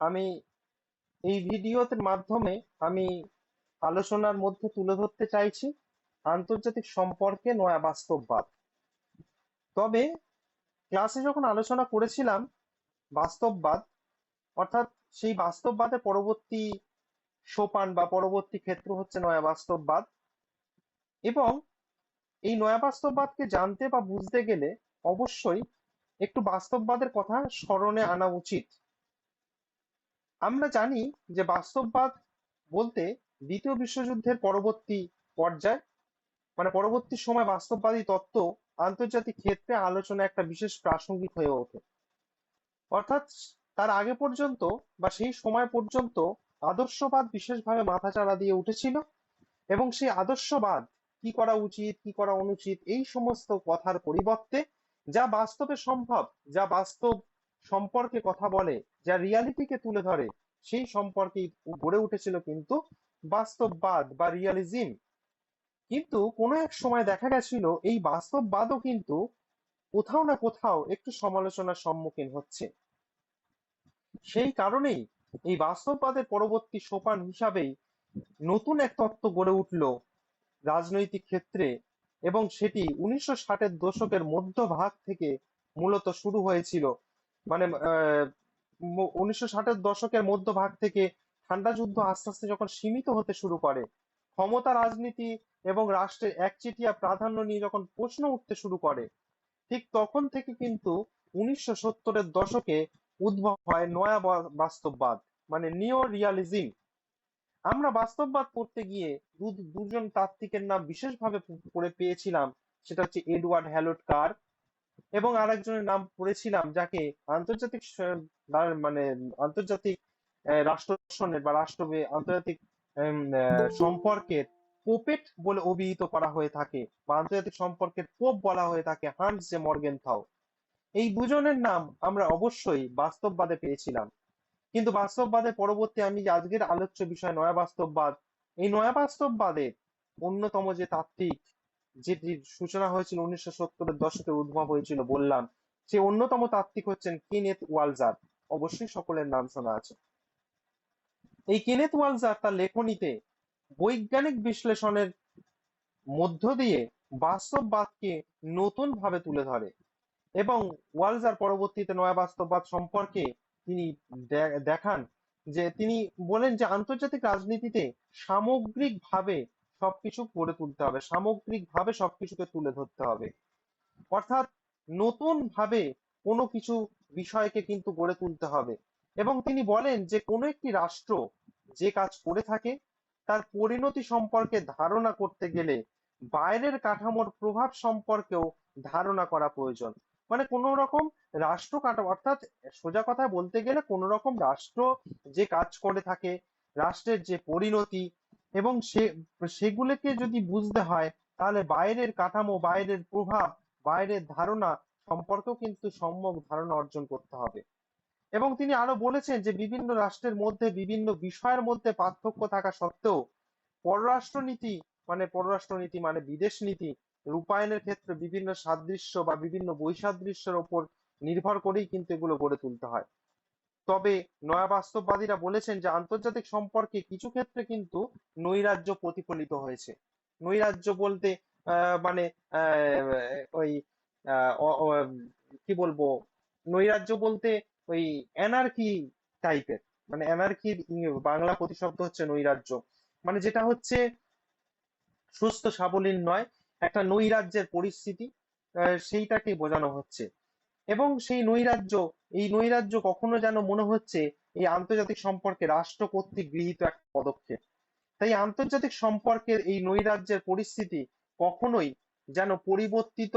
আমি এই ভিডিওতে মাধ্যমে আমি আলোচনার মধ্যে তুলে ধরতে চাইছি আন্তর্জাতিক সম্পর্কে নয়া বাস্তববাদ। তবে ক্লাসে যখন আলোচনা করেছিলাম বাস্তববাদ, অর্থাৎ সেই বাস্তববাদের পরবর্তী সোপান বা পরবর্তী ক্ষেত্র হচ্ছে নয়া বাস্তববাদ। এবং এই নয়া বাস্তববাদকে জানতে বা বুঝতে গেলে অবশ্যই একটু বাস্তববাদের কথা স্মরণে আনা উচিত। আমরা জানি যে বাস্তববাদ বলতে দ্বিতীয় বিশ্বযুদ্ধের পরবর্তী পর্যায় মানে পরবর্তী সময় বাস্তববাদী তত্ত্ব আন্তর্জাতিক ক্ষেত্রে আলোচনা একটা বিশেষ প্রাসঙ্গিক হয়ে ওঠে। অর্থাৎ তার আগে পর্যন্ত বা সেই সময় পর্যন্ত আদর্শবাদ বিশেষভাবে মাথাচাড়া দিয়ে উঠেছিল এবং সেই আদর্শবাদ কি করা উচিত, কি করা অনুচিত এই সমস্ত কথার পরিবর্তে যা বাস্তবে সম্ভব, যা বাস্তব সম্পর্কে কথা বলে, যা রিয়ালিটিকে তুলে ধরে, সেই সম্পর্কে গড়ে উঠেছিল কিন্তু বাস্তববাদ বা রিয়ালিজম কিন্তু কোনো এক সময় দেখা গেছিল, এই বাস্তববাদও কিন্তু কোথাও না কোথাও একটু সমালোচনার সম্মুখীন হচ্ছে। সেই কারণেই এই বাস্তববাদের পরবর্তী সোপান হিসাবেই নতুন এক তত্ত্ব গড়ে উঠল রাজনৈতিক ক্ষেত্রে এবং সেটি উনিশশো ষাটের দশকের মধ্যভাগ থেকে মূলত শুরু হয়েছিল। মানে উনিশশো ষাটের দশকের মধ্যভাগ থেকে ঠান্ডা যুদ্ধ আস্তে আস্তে যখন সীমিত হতে শুরু করে, ক্ষমতা রাজনীতি এবং রাষ্ট্রের একচেটিয়া প্রাধান্য নিয়ে যখন প্রশ্ন উঠতে শুরু করে, ঠিক তখন থেকে কিন্তু উনিশশো সত্তরের দশকে উদ্ভব হয় নয়া বাস্তববাদ মানে নিও রিয়ালিজম। আমরা বাস্তববাদ পড়তে গিয়ে দুজন তাত্ত্বিকের নাম বিশেষভাবে পড়ে পেয়েছিলাম, সেটা হচ্ছে এডওয়ার্ড হ্যালোট কার এবং আরেকজনের নাম পড়েছিলাম যাকে আন্তর্জাতিক মানে আন্তর্জাতিক রাষ্ট্র বা রাষ্ট্র আন্তর্জাতিক সম্পর্কের পোপেট বলে অভিহিত করা হয়ে থাকে বা আন্তর্জাতিক সম্পর্কের পোপ বলা হয়ে থাকে হান্স জে মর্গেন থাও। এই দুজনের নাম আমরা অবশ্যই বাস্তববাদে পেয়েছিলাম। কিন্তু বাস্তববাদের পরবর্তী আমি আজকের আলোচ্য বিষয় নয়া বাস্তববাদ, এই নয়া বাস্তববাদের অন্যতম যে তাত্ত্বিক যেটি সূচনা হয়েছিল উনিশশো সত্তরের দশকে উদ্ভব হয়েছিল বললাম, সে অন্যতম তাত্ত্বিক হচ্ছেন কিনেথ ওয়ালজার। অবশ্যই সকলের নাম শোনা আছে। এই কিনেথ ওয়ালজার তার লেখনীতে বৈজ্ঞানিক বিশ্লেষণের মধ্য দিয়ে বাস্তববাদকে নতুন ভাবে তুলে ধরে এবং ওয়ালজার পরবর্তীতে নয়া বাস্তববাদ সম্পর্কে তিনি দেখান যে তিনি বলেন যে আন্তর্জাতিক রাজনীতিতে সামগ্রিকভাবে সবকিছু গড়ে তুলতে হবে। সামগ্রিকভাবে সবকিছুকে তুলে ধরতে হবে। অর্থাৎ নতুন ভাবে কোনো কিছু বিষয়কে কিন্তু গড়ে তুলতে হবে। এবং তিনি বলেন যে, কোনো একটি রাষ্ট্র যে কাজ করে থাকে, তার পরিণতি সম্পর্কে ধারণা করতে গেলে বাইরের কাঠামোর প্রভাব সম্পর্কেও ধারণা করা প্রয়োজন। মানে কোন রকম রাষ্ট্র কাটা অর্থাৎ সোজা কথা বলতে গেলে কোন রকম রাষ্ট্র যে কাজ করে থাকে, রাষ্ট্রের যে পরিণতি এবং সে, সেগুলোকে যদি বুঝতে হয়, তাহলে বাইরের কাঠামো, বাইরের প্রভাব, বাইরের ধারণা সম্পর্কেও কিন্তু সম্যক ধারণা অর্জন করতে হবে। এবং তিনি আরও বলেছেন যে, বিভিন্ন রাষ্ট্রের মধ্যে বিভিন্ন বিষয়ের মধ্যে পার্থক্য থাকা সত্ত্বেও পররাষ্ট্রনীতি মানে পররাষ্ট্রনীতি মানে বিদেশ নীতি, রূপায়ণের ক্ষেত্রে বিভিন্ন সাদৃশ্য বা বিভিন্ন বৈসাদৃশ্যের ওপর নির্ভর করেই কিন্তু এগুলো গড়ে তুলতে হয়। তবে নয়া বাস্তববাদীরা বলেছেন যে আন্তর্জাতিক সম্পর্কে কিছু ক্ষেত্রে কিন্তু নৈরাজ্য প্রতিফলিত হয়েছে। নৈরাজ্য বলতে মানে ওই কি বলব? নৈরাজ্য বলতে ওই এনার্কি টাইপের মানে এনার্কির বাংলা প্রতিশব্দ হচ্ছে নৈরাজ্য। মানে যেটা হচ্ছে সুস্থ সাবলীল নয়, একটা নৈরাজ্যের পরিস্থিতি সেইটাকে বোঝানো হচ্ছে। এবং সেই নৈরাজ্য এই নৈরাজ্য কখনো যেন মনে হচ্ছে এই আন্তর্জাতিক সম্পর্কে রাষ্ট্র কর্তৃক গৃহীত এক পদক্ষেপ। তাই আন্তর্জাতিক সম্পর্কের এই নৈরাজ্যের পরিস্থিতি কখনোই যেন পরিবর্তিত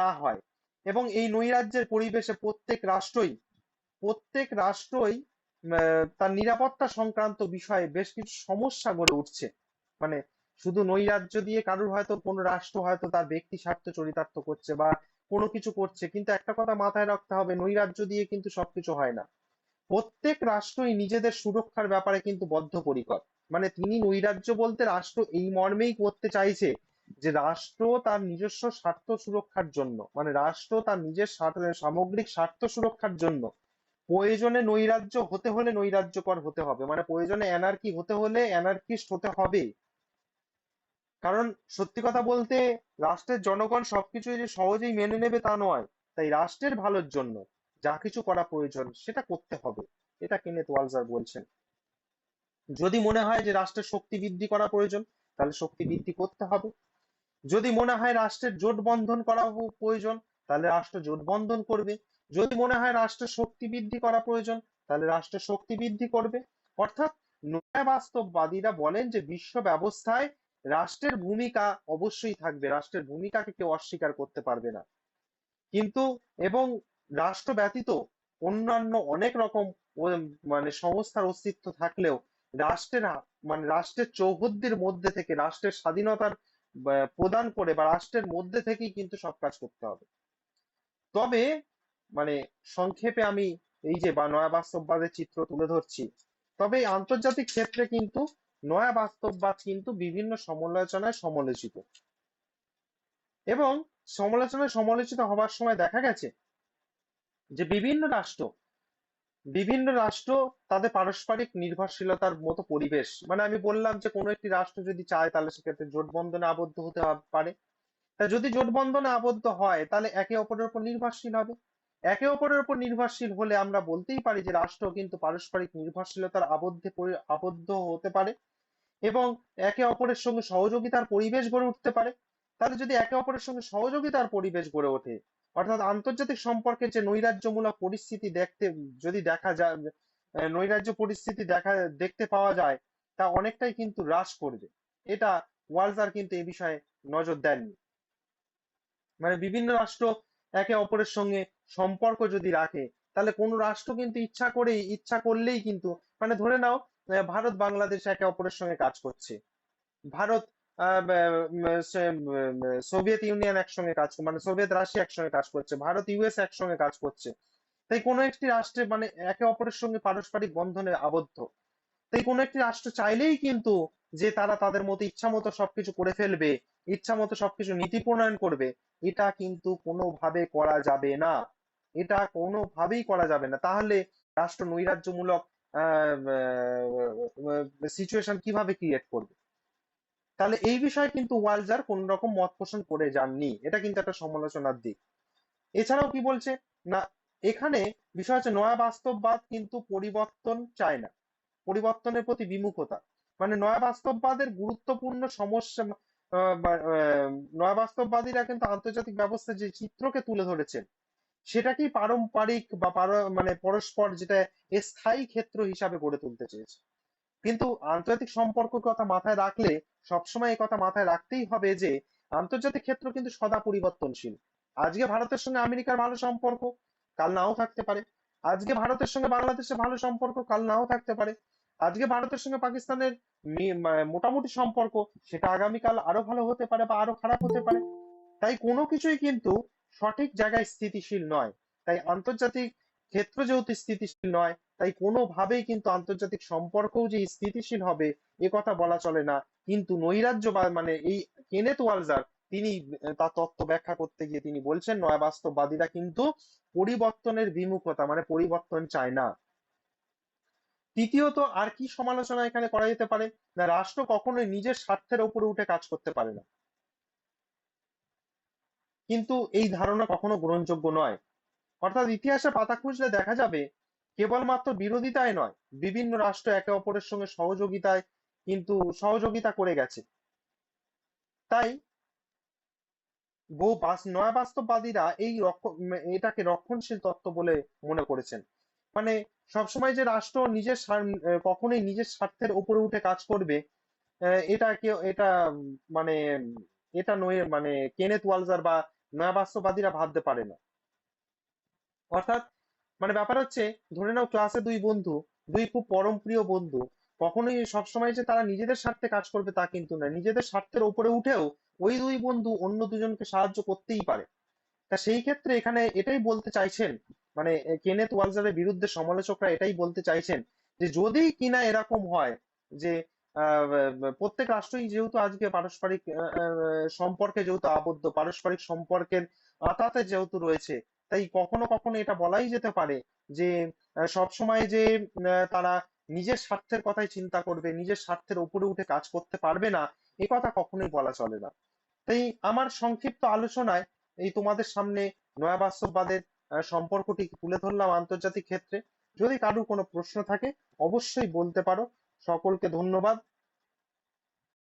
না হয়। এবং এই নৈরাজ্যের পরিবেশে প্রত্যেক রাষ্ট্রই প্রত্যেক রাষ্ট্রই তার নিরাপত্তা সংক্রান্ত বিষয়ে বেশ কিছু সমস্যা গড়ে উঠছে। মানে শুধু নৈরাজ্য দিয়ে কারোর হয়তো কোনো রাষ্ট্র হয়তো তার ব্যক্তি স্বার্থ চরিতার্থ করছে বা কোনো কিছু করছে, কিন্তু একটা কথা মাথায় রাখতে হবে, নৈরাজ্য দিয়ে কিন্তু সবকিছু হয় না। প্রত্যেক রাষ্ট্রই নিজেদের সুরক্ষার ব্যাপারে কিন্তু বদ্ধপরিকর। মানে তিনি নৈরাজ্য বলতে রাষ্ট্র এই মর্মেই করতে চাইছে যে রাষ্ট্র তার নিজস্ব স্বার্থ সুরক্ষার জন্য মানে রাষ্ট্র তার নিজের সামগ্রিক স্বার্থ সুরক্ষার জন্য প্রয়োজনে নৈরাজ্য, হতে হলে নৈরাজ্যকর হতে হবে। মানে প্রয়োজনে অ্যানার্কি হতে হলে অ্যানার্কিস্ট হতে হবে। কারণ সত্যি কথা বলতে, রাষ্ট্রের জনগণ সবকিছু যে সহজেই মেনে নেবে তা নয়। তাই রাষ্ট্রের ভালোর জন্য যা কিছু করা প্রয়োজন সেটা করতে হবে। এটা কেনেথ ওয়ালজার বলছেন। যদি মনে হয় যে রাষ্ট্রের শক্তি বৃদ্ধি করা প্রয়োজন, তাহলে শক্তি বৃদ্ধি করতে হবে। যদি মনে হয় রাষ্ট্রের জোট বন্ধন করা প্রয়োজন, তাহলে রাষ্ট্র জোট বন্ধন করবে। যদি মনে হয় রাষ্ট্রের শক্তি বৃদ্ধি করা প্রয়োজন, তাহলে রাষ্ট্র শক্তি বৃদ্ধি করবে। অর্থাৎ নয়া বাস্তববাদীরা বলেন যে বিশ্ব ব্যবস্থায় রাষ্ট্রের ভূমিকা অবশ্যই থাকবে। রাষ্ট্রের ভূমিকাকে কেউ অস্বীকার করতে পারবে না। কিন্তু, এবং রাষ্ট্র ব্যতীত অন্যান্য অনেক রকম মানে সংস্থার অস্তিত্ব থাকলেও রাষ্ট্রের মানে রাষ্ট্রের চৌহদ্দির মধ্যে থেকে, রাষ্ট্রের স্বাধীনতার প্রদান করে বা রাষ্ট্রের মধ্যে থেকেই কিন্তু সব কাজ করতে হবে। তবে মানে সংক্ষেপে আমি এই যে বা, নয়া বাস্তববাদের চিত্র তুলে ধরছি, তবে আন্তর্জাতিক ক্ষেত্রে কিন্তু নয়া বাস্তববাদ কিন্তু বিভিন্ন সমালোচনায় সমালোচিত। এবং সমালোচনায় সমালোচিত হবার সময় দেখা গেছে যে বিভিন্ন রাষ্ট্র বিভিন্ন রাষ্ট্র তাদের পারস্পরিক নির্ভরশীলতার মতো পরিবেশ। মানে আমি বললাম যে কোনো একটি রাষ্ট্র যদি চায় তাহলে সেক্ষেত্রে জোট বন্ধনে আবদ্ধ হতে পারে। তা যদি জোট বন্ধনে আবদ্ধ হয়, তাহলে একে অপরের উপর নির্ভরশীল হবে। একে অপরের উপর নির্ভরশীল হলে আমরা বলতেই পারি যে রাষ্ট্র কিন্তু পারস্পরিক নির্ভরশীলতার আবদ্ধে আবদ্ধ হতে পারে। এবং একে অপরের সঙ্গে সহযোগিতার পরিবেশ গড়ে উঠতে পারে। তাহলে যদি একে অপরের সঙ্গে সহযোগিতার পরিবেশ গড়ে ওঠে, অর্থাৎ আন্তর্জাতিক সম্পর্কের যে নৈরাজ্যমূলক পরিস্থিতি দেখতে, যদি দেখা যায় নৈরাজ্য পরিস্থিতি দেখা, দেখতে পাওয়া যায়, তা অনেকটাই কিন্তু হ্রাস করবে। এটা ওয়ালজার কিন্তু এ বিষয়ে নজর দেননি। মানে বিভিন্ন রাষ্ট্র একে অপরের সঙ্গে সম্পর্ক যদি রাখে, তাহলে কোনো রাষ্ট্র কিন্তু ইচ্ছা করেই, ইচ্ছা করলেই কিন্তু মানে ধরে নাও ভারত বাংলাদেশ একে অপরের সঙ্গে কাজ করছে। ভারত সোভিয়েত ইউনিয়ন একসঙ্গে কাজ মানে সোভিয়েত রাশিয়া একসঙ্গে কাজ করছে, ভারত ইউএস একসঙ্গে কাজ করছে। তাই কোনো একটি রাষ্ট্রে মানে একে অপরের সঙ্গে পারস্পরিক বন্ধনে আবদ্ধ। তাই কোনো একটি রাষ্ট্র চাইলেই কিন্তু যে তারা তাদের মতো ইচ্ছা মতো সবকিছু করে ফেলবে ইচ্ছা মতো সবকিছু নীতি প্রণয়ন করবে, এটা কিন্তু কোনোভাবে করা যাবে না। এটা কোনোভাবেই করা যাবে না। তাহলে রাষ্ট্র নৈরাজ্যমূলক সিচুয়েশন কীভাবে ক্রিয়েট করবে? তাহলে এই বিষয়ে কিন্তু ওয়ালজার কোন রকম মত পোষণ করে যাননি। এটা কিন্তু একটা সমালোচনার দিক। এছাড়াও কি বলছে? না, এখানে বিষয় হচ্ছে নয়া বাস্তববাদ কিন্তু পরিবর্তন চায় না। পরিবর্তনের প্রতি বিমুখতা। মানে নয়া বাস্তববাদের গুরুত্বপূর্ণ সমস্যা নয়া বাস্তববাদীরা কিন্তু আন্তর্জাতিক ব্যবস্থার যে চিত্রকে তুলে ধরেছেন সেটাকেই পারম্পরিক বা মানে পরস্পর যেটা স্থায়ী ক্ষেত্র হিসাবে গড়ে তুলতে চেয়েছে। কিন্তু আন্তর্জাতিক সম্পর্কের কথা মাথায় রাখলে সবসময় এই কথা মাথায় রাখতেই হবে যে, আন্তর্জাতিক ক্ষেত্র কিন্তু সদা পরিবর্তনশীল। আজকে ভারতের সঙ্গে আমেরিকার ভালো সম্পর্ক, কাল নাও থাকতে পারে। আজকে ভারতের সঙ্গে বাংলাদেশের ভালো সম্পর্ক, কাল নাও থাকতে পারে। আজকে ভারতের সঙ্গে পাকিস্তানের মোটামুটি সম্পর্ক, সেটা আগামীকাল আরও ভালো হতে পারে বা আরও খারাপ হতে পারে। তাই কোনো কিছুই কিন্তু সঠিক জায়গায় স্থিতিশীল নয়। তাই আন্তর্জাতিক ক্ষেত্র যেহেতু স্থিতিশীল নয়, তাই কোনোভাবেই কিন্তু আন্তর্জাতিক সম্পর্কও যে স্থিতিশীল হবে, এ কথা বলা চলে না। কিন্তু নৈরাজ্য মানে এই কেনেথ ওয়ালজার, তিনি তার তত্ত্ব ব্যাখ্যা করতে গিয়ে তিনি বলছেন, নয় বাস্তববাদীরা কিন্তু পরিবর্তনের বিমুখতা মানে পরিবর্তন চায় না। তৃতীয়ত, আর কি সমালোচনা এখানে করা যেতে পারে? না, রাষ্ট্র কখনোই নিজের স্বার্থের উপরে উঠে কাজ করতে পারে না। কিন্তু এই ধারণা কখনো গ্রহণযোগ্য নয়। অর্থাৎ ইতিহাসে পাতা খুঁজলে দেখা যাবে, কেবলমাত্র বিরোধিতায় নয়, বিভিন্ন রাষ্ট্র একে অপরের সঙ্গে সহযোগিতায় কিন্তু সহযোগিতা করে গেছে। তাই বহু নয়া বাস্তববাদীরা এই এটাকে রক্ষণশীল তত্ত্ব বলে মনে করেছেন। মানে সবসময় যে রাষ্ট্র নিজের কখনোই নিজের স্বার্থের উপরে উঠে কাজ করবে এটা কেউ, এটা মানে এটা নয় মানে কেনেথ ওয়ালজার বা নয়া বাস্তববাদীরা ভাবতে পারে না। অর্থাৎ মানে ব্যাপার হচ্ছে, ধরে নাও ক্লাসে দুই বন্ধু, দুই খুব পরম প্রিয় বন্ধু, কখনোই সবসময় যে তারা নিজেদের স্বার্থে কাজ করবে তা কিন্তু না নিজেদের স্বার্থের উপরে উঠেও ওই দুই বন্ধু অন্য দুজনকে সাহায্য করতেই পারে। তা সেই ক্ষেত্রে এখানে এটাই বলতে চাইছেন মানে কেনেথ ওয়ালজারের বিরুদ্ধে সমালোচকরা এটাই বলতে চাইছেন যে যদি কিনা এরকম হয় যে প্রত্যেক রাষ্ট্রই যেহেতু আজকে পারস্পরিক সম্পর্কে যেহেতু আবদ্ধ, পারস্পরিক সম্পর্কের আতাতে যেহেতু রয়েছে, তাই কখনো কখনো এটা বলাই যেতে পারে যে সবসময় যে তারা নিজের স্বার্থের কথাই চিন্তা করবে, নিজের স্বার্থের উপরে উঠে কাজ করতে পারবে না, এ কথা কখনোই বলা চলে না। তাই আমার সংক্ষিপ্ত আলোচনায় এই তোমাদের সামনে নয়া বাস্তববাদের সম্পর্কটি তুলে ধরলাম আন্তর্জাতিক ক্ষেত্রে। যদি কারোর কোনো প্রশ্ন থাকে, অবশ্যই বলতে পারো। সকলকে ধন্যবাদ।